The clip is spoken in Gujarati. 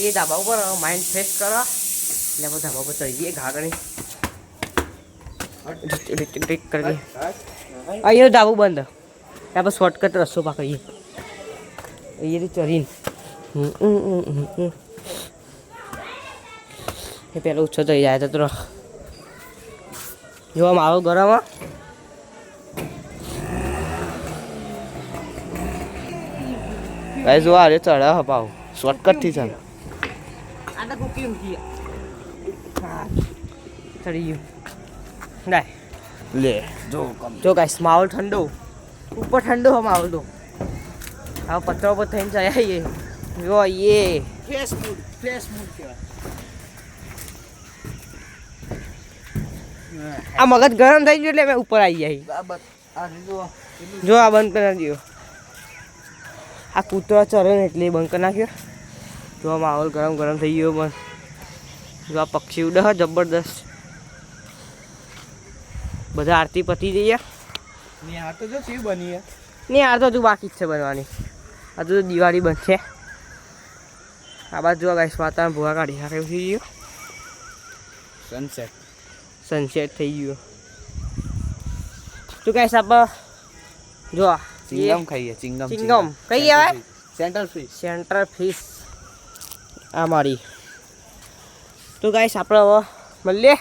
જઈએ ધાબા ઉપર માઇન્ડ ફ્રેશ કરવા એટલે આપણે ધાબા ઉપર ચડી જઈએ કરી અહીંયા ધાબુ બંધ. આપણે શોર્ટકટ રસ્તો પકડીએ. અહીંયાથી ચડીને. એ પેલો ઓછો થઈ જાય તો જોવા મારો ગરમ હા હપાવ શોર્ટકટથી આ રે ચડે હપાવ શોર્ટકટથી ચાલ આ તો કુકી ઊંઘી ચડી ગયું ના લે જો કમ જો ગાઈસ માહોલ ઠંડો ઉપર ઠંડો હો માહોલ તો હવે પથરા ઉપર થઈને ચડ્યા આવીએ જો એ ફ્રેશ મૂડ ફ્રેશ મૂડ કહેવાય આ મગજ ગરમ થઈ ગયું એટલે મેં ઉપર આવી જાય બરાબર આ જો જો આ બંધ કરી નાખ્યો આ કૂતરો ચરે ને એટલે બંધ કરી નાખ્યો જો આ માહોલ ગરમ ગરમ થઈ ગયો પણ જો આ પક્ષી ઉડે જબરદસ્ત. બધા આરતી પતી જઈએ. ને આ તો જો બની તો હજુ બાકી જ છે બનવાની. હજુ તો દિવાળી બનશે. આ બાજુ જો ગાઈસ વાતાવરણ ભૂવા કાઢી નાખે થઈ ગયું. સનસેટ સનસેટ થઈ ગયો. શું ગાઈસ આપણે જો ચિંગમ ખાઈએ ચિંગમ ચિંગમ. કઈ કહેવાય? સેન્ટર ફિશ સેન્ટર ફિશ આ મારી. તો ગાઈશ આપણે હવે મળીએ.